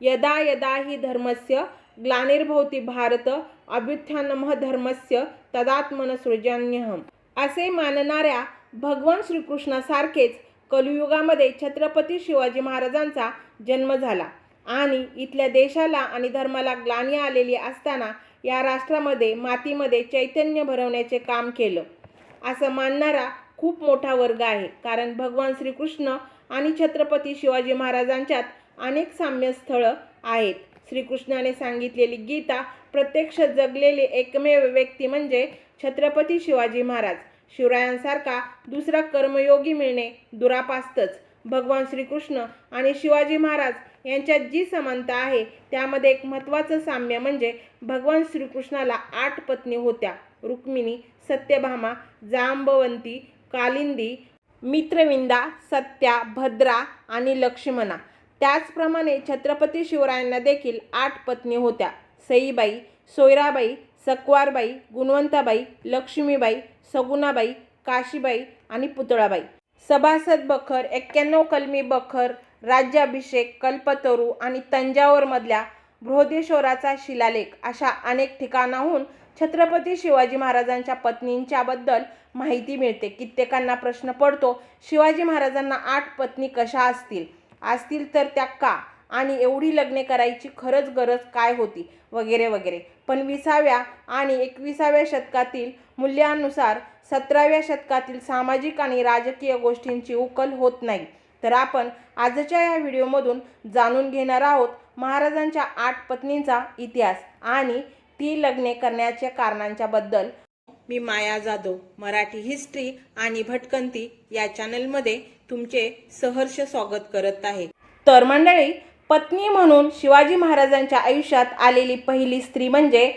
यदा यदा हि धर्मस्य ग्लानिर्भवती भारत अभ्युत्थानम धर्मस्य तदात्मन सृजान्यहम असे मानणाऱ्या भगवान श्रीकृष्णासारखेच कलियुगामध्ये छत्रपती शिवाजी महाराजांचा जन्म झाला. आणि इथल्या देशाला आणि धर्माला ग्लानी आलेली असताना या राष्ट्रामध्ये मातीमध्ये चैतन्य भरवण्याचे काम केलं. असं मानणारा खूप मोठा वर्ग आहे. कारण भगवान श्रीकृष्ण आणि छत्रपती शिवाजी महाराजांच्यात अनेक साम्यस्थळं आहेत. श्रीकृष्णाने सांगितलेली गीता प्रत्यक्ष जगलेली एकमेव व्यक्ती म्हणजे छत्रपती शिवाजी महाराज. शिवरायांसारखा दुसरा कर्मयोगी मिळणे दुरापास्तच. भगवान श्रीकृष्ण आणि शिवाजी महाराज यांच्यात जी समानता आहे त्यामध्ये एक महत्त्वाचं साम्य म्हणजे भगवान श्रीकृष्णाला आठ पत्नी होत्या. रुक्मिणी सत्यभामा जांबवंती कालिंदी मित्रविंदा सत्या भद्रा आणि लक्ष्मणा. त्याचप्रमाणे छत्रपती शिवरायांना देखील आठ पत्नी होत्या. सईबाई सोयराबाई सकवारबाई गुणवंताबाई लक्ष्मीबाई सगुणाबाई काशीबाई आणि पुतळाबाई. सभासद बखर एक्क्याण्णव कलमी बखर राज्याभिषेक कल्पतरू आणि तंजावरमधल्या बृहदेश्वराचा शिलालेख अशा अनेक ठिकाणाहून छत्रपती शिवाजी महाराजांच्या पत्नींच्याबद्दल माहिती मिळते. कित्येकांना प्रश्न पडतो शिवाजी महाराजांना आठ पत्नी कशा असतील? असतील तर त्या का? आणि एवढी लग्ने करायची खरंच गरज काय होती? वगैरे वगैरे. पण विसाव्या आणि एकविसाव्या शतकातील मूल्यानुसार सतराव्या शतकातील सामाजिक आणि राजकीय गोष्टींची उकल होत नाही. तर आपण आजच्या या व्हिडिओमधून जाणून घेणार आहोत महाराजांच्या आठ पत्नींचा इतिहास आणि ती लग्ने करण्याच्या कारणांच्याबद्दल मी माया जाधव मराठी हिस्ट्री आणि भटकंती या चॅनलमध्ये तुमचे सहर्ष स्वागत करत आहे. तर मंडळी पत्नी म्हणून शिवाजी महाराजांच्या आयुष्यात आलेली पहिली स्त्री म्हणजे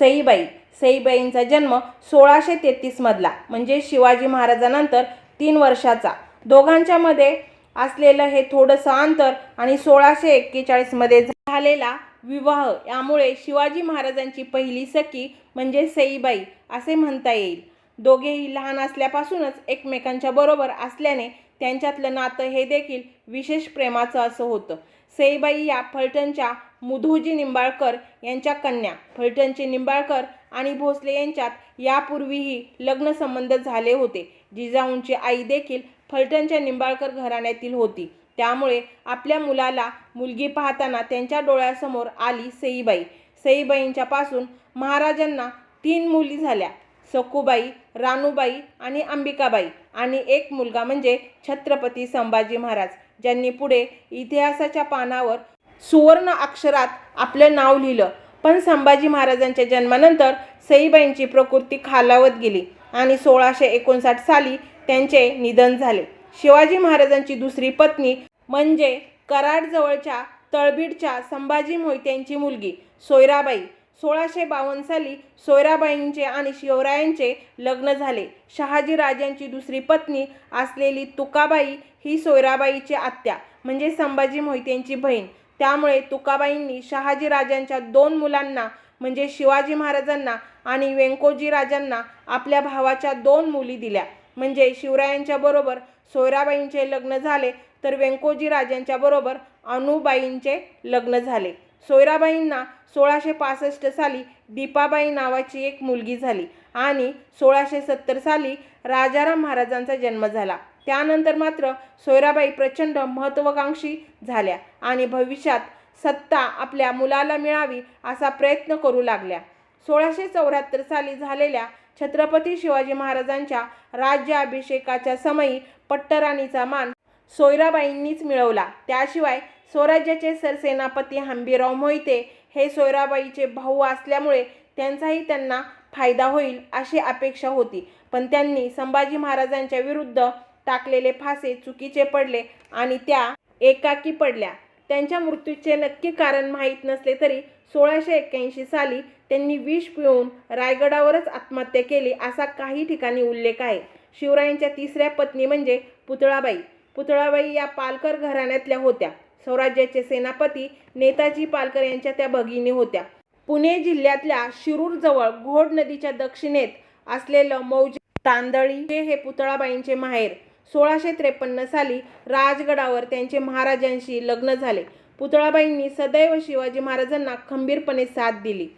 सईबाई. सईबाईंचा जन्म सोळाशे तेहतीसमधला म्हणजे शिवाजी महाराजांनंतर तीन वर्षाचा. दोघांच्यामध्ये असलेलं हे थोडंसं अंतर आणि सोळाशे एक्केचाळीसमध्ये झालेला विवाह यामुळे शिवाजी महाराजांची पहिली सखी म्हणजे सईबाई असे म्हणता येईल. दोघेही लहान असल्यापासूनच एकमेकांच्या बरोबर असल्याने त्यांच्यातलं नातं हे देखील विशेष प्रेमाचं असं होतं. सईबाई या फलटणच्या मुधोजी निंबाळकर यांच्या कन्या. फलटणचे निंबाळकर आणि भोसले यांच्यात यापूर्वीही लग्नसंबंध झाले होते. जिजाऊंची आई देखील फलटणच्या निंबाळकर घराण्यातील होती. त्यामुळे आपल्या मुलाला मुलगी पाहताना त्यांच्या डोळ्यासमोर आली सईबाई. सईबाईंच्यापासून महाराजांना तीन मुली झाल्या. सखूबाई रानूबाई आणि अंबिकाबाई. आणि एक मुलगा म्हणजे छत्रपती संभाजी महाराज ज्यांनी पुढे इतिहासाच्या पानावर सुवर्ण अक्षरात आपलं नाव लिहिलं. पण संभाजी महाराजांच्या जन्मानंतर सईबाईंची प्रकृती खालावत गेली आणि सोळाशे एकोणसाठ साली त्यांचे निधन झाले. शिवाजी महाराजांची दुसरी पत्नी म्हणजे कराडजवळच्या तळबीडच्या संभाजी मोहित्यांची मुलगी सोयराबाई. सोळाशे बावन्न साली सोयराबाईंचे आणि शिवरायांचे लग्न झाले. शहाजी राजांची दुसरी पत्नी असलेली तुकाबाई ही सोयराबाईची आत्या म्हणजे संभाजी मोहितेंची बहीण. त्यामुळे तुकाबाईंनी शहाजी राजांच्या दोन मुलांना म्हणजे शिवाजी महाराजांना आणि व्यंकोजी राजांना आपल्या भावाच्या दोन मुली दिल्या. म्हणजे शिवरायांच्या बरोबर सोयराबाईंचे लग्न झाले तर व्यंकोजी राजांच्या बरोबर अनुबाईंचे लग्न झाले. सोयराबाईंना सोळाशे पासष्ट साली दीपाबाई नावाची एक मुलगी झाली आणि सोळाशे सत्तर साली राजाराम महाराजांचा जन्म झाला. त्यानंतर मात्र सोयराबाई प्रचंड महत्त्वाकांक्षी झाल्या आणि भविष्यात सत्ता आपल्या मुलाला मिळावी असा प्रयत्न करू लागल्या. सोळाशे चौऱ्याहत्तर साली झालेल्या छत्रपती शिवाजी महाराजांच्या राज्याभिषेकाच्या समयी पट्टराणीचा मान सोयराबाईंनीच मिळवला. त्याशिवाय स्वराज्याचे सरसेनापती हंबीराव मोहिते हे सोयराबाईचे भाऊ असल्यामुळे त्यांचाही त्यांना फायदा होईल अशी अपेक्षा होती. पण त्यांनी संभाजी महाराजांच्या विरुद्ध टाकलेले फासे चुकीचे पडले आणि त्या एकाकी पडल्या. त्यांच्या मृत्यूचे नक्की कारण माहीत नसले तरी सोळाशे एक्क्याऐंशी साली त्यांनी विष पिऊन रायगडावरच आत्महत्या केली असा काही ठिकाणी उल्लेख आहे. शिवरायांच्या तिसऱ्या पत्नी म्हणजे पुतळाबाई. पुतळाबाई या पालकर घराण्यातल्या होत्या. स्वराज्याचे सेनापती नेताजी पालकर यांच्या त्या भगिनी होत्या. पुणे जिल्ह्यातल्या शिरूरजवळ घोड नदीच्या दक्षिणेत असलेलं मौज तांदळी हे पुतळाबाईंचे माहेर. सोळाशे त्रेपन्न साली राजगडावर त्यांचे महाराजांशी लग्न झाले. पुतळाबाईंनी सदैव शिवाजी महाराजांना खंबीरपणे साथ दिली.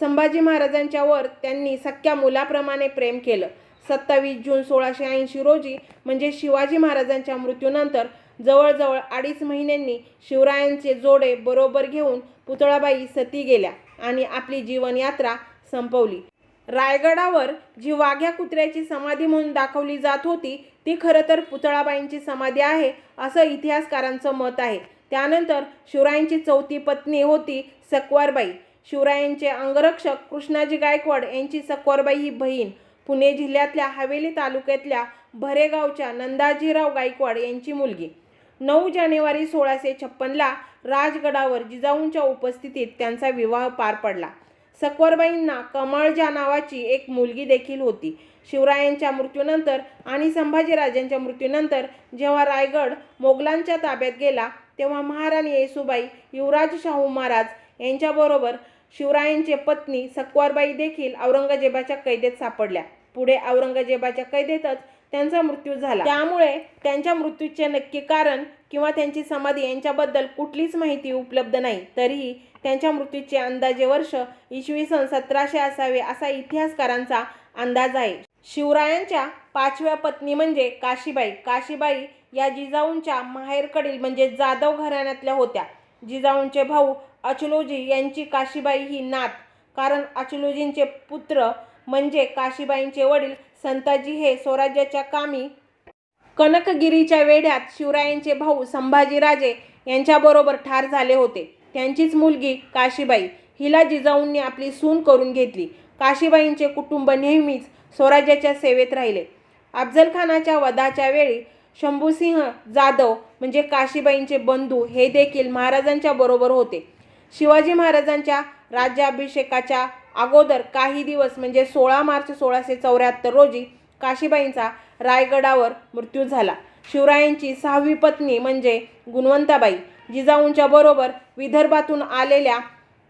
संभाजी महाराजांच्या वर त्यांनी सख्या मुलाप्रमाणे प्रेम केलं. सत्तावीस जून सोळाशे ऐंशी रोजी म्हणजे शिवाजी महाराजांच्या मृत्यूनंतर जवळजवळ अडीच महिन्यांनी शिवरायांचे जोडे बरोबर घेऊन पुतळाबाई सती गेल्या आणि आपली जीवनयात्रा संपवली. रायगडावर जी वाघ्या कुत्र्याची समाधी म्हणून दाखवली जात होती ती खरं तर पुतळाबाईंची समाधी आहे असं इतिहासकारांचं मत आहे. त्यानंतर शिवरायांची चौथी पत्नी होती सकवारबाई शिवरायांचे अंगरक्षक कृष्णाजी गायकवाड यांची सकवारबाई ही बहीण. पुणे जिल्ह्यातल्या हवेली तालुक्यातल्या भरेगावच्या नंदाजीराव गायकवाड यांची मुलगी. नऊ जानेवारी सोळाशे छप्पनला राजगडावर जिजाऊंच्या उपस्थितीत त्यांचा विवाह पार पडला. सकवरबाईंना कमळजा नावाची एक मुलगी देखील होती. शिवरायांच्या मृत्यूनंतर आणि संभाजीराजांच्या मृत्यूनंतर जेव्हा रायगड मोगलांच्या ताब्यात गेला तेव्हा महाराणी येसुबाई युवराज शाहू महाराज यांच्याबरोबर शिवरायांचे पत्नी सकवारबाई देखील औरंगजेबाच्या कैदेत सापडल्या. पुढे औरंगजेबाच्या कैदेतच त्यांचा मृत्यू झाला. त्यामुळे त्यांच्या मृत्यूचे नक्की कारण किंवा त्यांची समाधी यांच्याबद्दल कुठलीच माहिती उपलब्ध नाही. तरीही त्यांच्या मृत्यूचे अंदाजे वर्ष इसवी सन सतराशे असावे असा इतिहासकारांचा अंदाज आहे. शिवरायांच्या पाचव्या पत्नी म्हणजे काशीबाई. काशीबाई या जिजाऊंच्या माहेरकडील म्हणजे जाधव घराण्यातल्या होत्या. जिजाऊंचे भाऊ अचलोजी यांची काशीबाई ही नात. कारण अचलोजींचे पुत्र म्हणजे काशीबाईंचे वडील संताजी हे स्वराज्याच्या कामी कनकगिरीच्या वेढ्यात शिवरायांचे भाऊ संभाजीराजे यांच्याबरोबर ठार झाले होते. त्यांचीच मुलगी काशीबाई हिला जिजाऊंनी आपली सून करून घेतली. काशीबाईंचे कुटुंब नेहमीच स्वराज्याच्या सेवेत राहिले. अफजलखानाच्या वधाच्या वेळी शंभूसिंह जाधव म्हणजे काशीबाईंचे बंधू हे देखील महाराजांच्या बरोबर होते. शिवाजी महाराजांच्या राज्याभिषेकाच्या अगोदर काही दिवस म्हणजे सोळा मार्च सोळाशे चौऱ्याहत्तर रोजी काशीबाईंचा रायगडावर मृत्यू झाला. शिवरायांची सहावी पत्नी म्हणजे गुणवंताबाई जिजाऊंच्या बरोबर विदर्भातून आलेल्या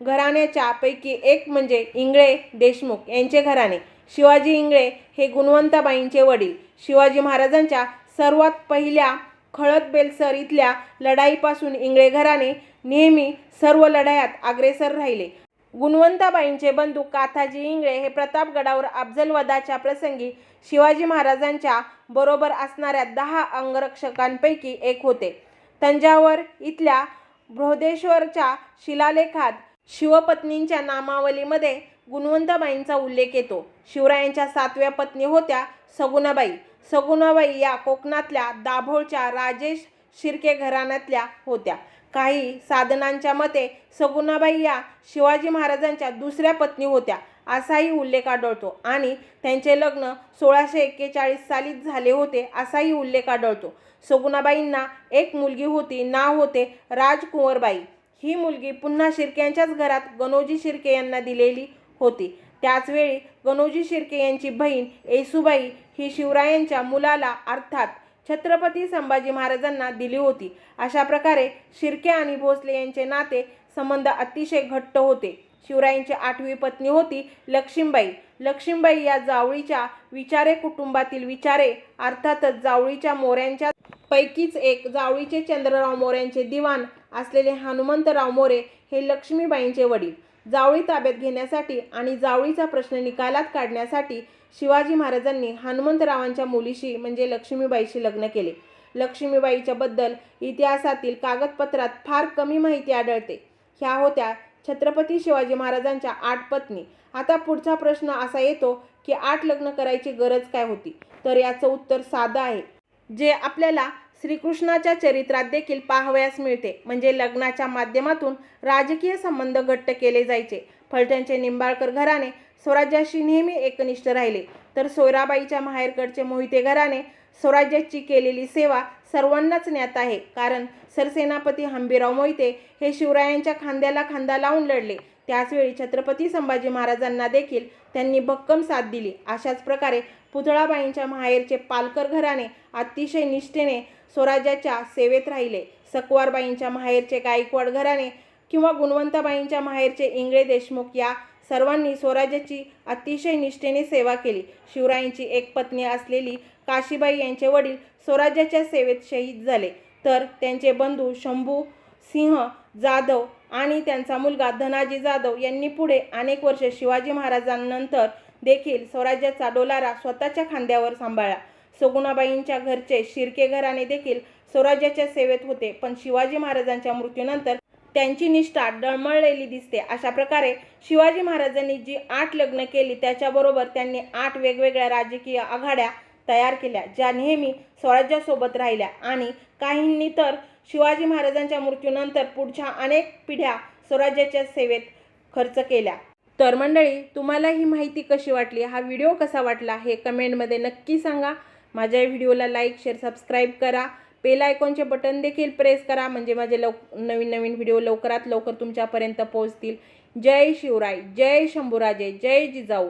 घराण्याच्या पैकी एक म्हणजे इंगळे देशमुख यांचे घराणे. शिवाजी इंगळे हे गुणवंताबाईंचे वडील. शिवाजी महाराजांच्या सर्वात पहिल्या खळद बेलसर इथल्या लढाईपासून इंगळे घराणे नेहमी सर्व लढायात अग्रेसर राहिले. गुणवंताबाईंचे बंधू काथाजी इंगळे हे प्रतापगडावर अफजलवदाच्या प्रसंगी शिवाजी महाराजांच्या बरोबर असणाऱ्या दहा अंगरक्षकांपैकी एक होते. तंजावर इथल्या बृहदेश्वरच्या शिलालेखात शिवपत्नींच्या नामावलीमध्ये गुणवंताबाईंचा उल्लेख येतो. शिवरायांच्या सातव्या पत्नी होत्या सगुणाबाई. सगुणाबाई या कोकणातल्या दाभोळच्या राजेश शिर्के घराण्यातल्या होत्या. काही साधनांच्या मते सगुणाबाई या शिवाजी महाराजांच्या दुसऱ्या पत्नी होत्या असाही उल्लेख आढळतो. आणि त्यांचे लग्न सोळाशे एक्केचाळीस सालीच झाले होते असाही उल्लेख आढळतो. सगुणाबाईंना एक मुलगी होती नाव होते राजकुंवरबाई. ही मुलगी पुन्हा शिर्क्यांच्याच घरात गणोजी शिर्के यांना दिलेली होती. त्याचवेळी गणोजी शिर्के यांची बहीण येसुबाई ही शिवरायांच्या मुलाला अर्थात छत्रपती संभाजी महाराजांना दिली होती. अशा प्रकारे शिर्के आणि भोसले यांचे नाते संबंध अतिशय घट्ट होते. शिवरायांची आठवी पत्नी होती लक्ष्मीबाई. लक्ष्मीबाई या जावळीच्या विचारे कुटुंबातील विचारे अर्थातच जावळीच्या मोऱ्यांच्या पैकीच एक जावळीचे चंद्रराव मोऱ्यांचे दिवाण असलेले हनुमंतराव मोरे हे लक्ष्मीबाईंचे वडील. जावळी ताब्यात घेण्यासाठी आणि जावळीचा प्रश्न निकालात काढण्यासाठी शिवाजी महाराजांनी हनुमंतरावांच्या मुलीशी म्हणजे लक्ष्मीबाईशी लग्न केले. लक्ष्मीबाईच्या बद्दल इतिहासातील कागदपत्रात फार कमी माहिती आढळते. ह्या होत्या छत्रपती शिवाजी महाराजांच्या आठ पत्नी. आता पुढचा प्रश्न असा येतो की आठ लग्न करायची गरज काय होती? तर याचं उत्तर साधं आहे. जे आपल्याला श्रीकृष्णाच्या चरित्रात देखील पाहावयास मिळते. म्हणजे लग्नाच्या माध्यमातून राजकीय संबंध घट्ट केले जायचे. फलटणचे निंबाळकर घराणे स्वराज्याशी नेहमी एकनिष्ठ राहिले. तर सोयराबाईच्या माहेरकडचे मोहिते घराणे स्वराज्याची केलेली सेवा सर्वांनाच ज्ञात आहे. कारण सरसेनापती हंबीराव मोहिते हे शिवरायांच्या खांद्याला खांदा लावून लढले. त्याचवेळी छत्रपती संभाजी महाराजांना देखील त्यांनी भक्कम साथ दिली. अशाच प्रकारे पुतळाबाईंच्या माहेरचे पालकर घराणे अतिशय निष्ठेने स्वराज्याच्या सेवेत राहिले. सकवारबाईंच्या माहेरचे गायकवाड घराणे किंवा गुणवंताबाईंच्या माहेरचे इंगळे देशमुख या सर्वांनी स्वराज्याची अतिशय निष्ठेने सेवा केली. शिवरायांची एक पत्नी असलेली काशीबाई यांचे वडील स्वराज्याच्या सेवेत शहीद झाले. तर त्यांचे बंधू शंभू सिंह जाधव आणि त्यांचा मुलगा धनाजी जाधव यांनी पुढे अनेक वर्ष शिवाजी महाराजांनंतर देखील स्वराज्याचा डोलारा स्वतःच्या खांद्यावर सांभाळला. सगुणाबाईंच्या घरचे शिर्के घराणे देखील स्वराज्याच्या सेवेत होते. पण शिवाजी महाराजांच्या मृत्यूनंतर त्यांची निष्ठा डळमळलेली दिसते. अशा प्रकारे शिवाजी महाराजांनी जी आठ लग्न केली त्याच्याबरोबर त्यांनी आठ वेगवेगळ्या राजकीय आघाड्या तयार केल्या ज्या नेहमी स्वराज्यासोबत राहिल्या. आणि काहींनी तर शिवाजी महाराजांच्या मृत्यूनंतर पुढच्या अनेक पिढ्या स्वराज्याच्या सेवेत खर्च केल्या. तर मंडळी तुम्हाला ही माहिती कशी वाटली? हा व्हिडिओ कसा वाटला? हे कमेंटमध्ये नक्की सांगा. माझ्या व्हिडिओला लाईक शेअर सबस्क्राईब करा. बेल आयकॉनचे बटन देखील प्रेस करा म्हणजे माझे लव नवीन नवीन व्हिडिओ लवकरात लवकर तुमच्यापर्यंत पोहोचतील. जय शिवराय जय शंभूराजे जय जिजाऊ.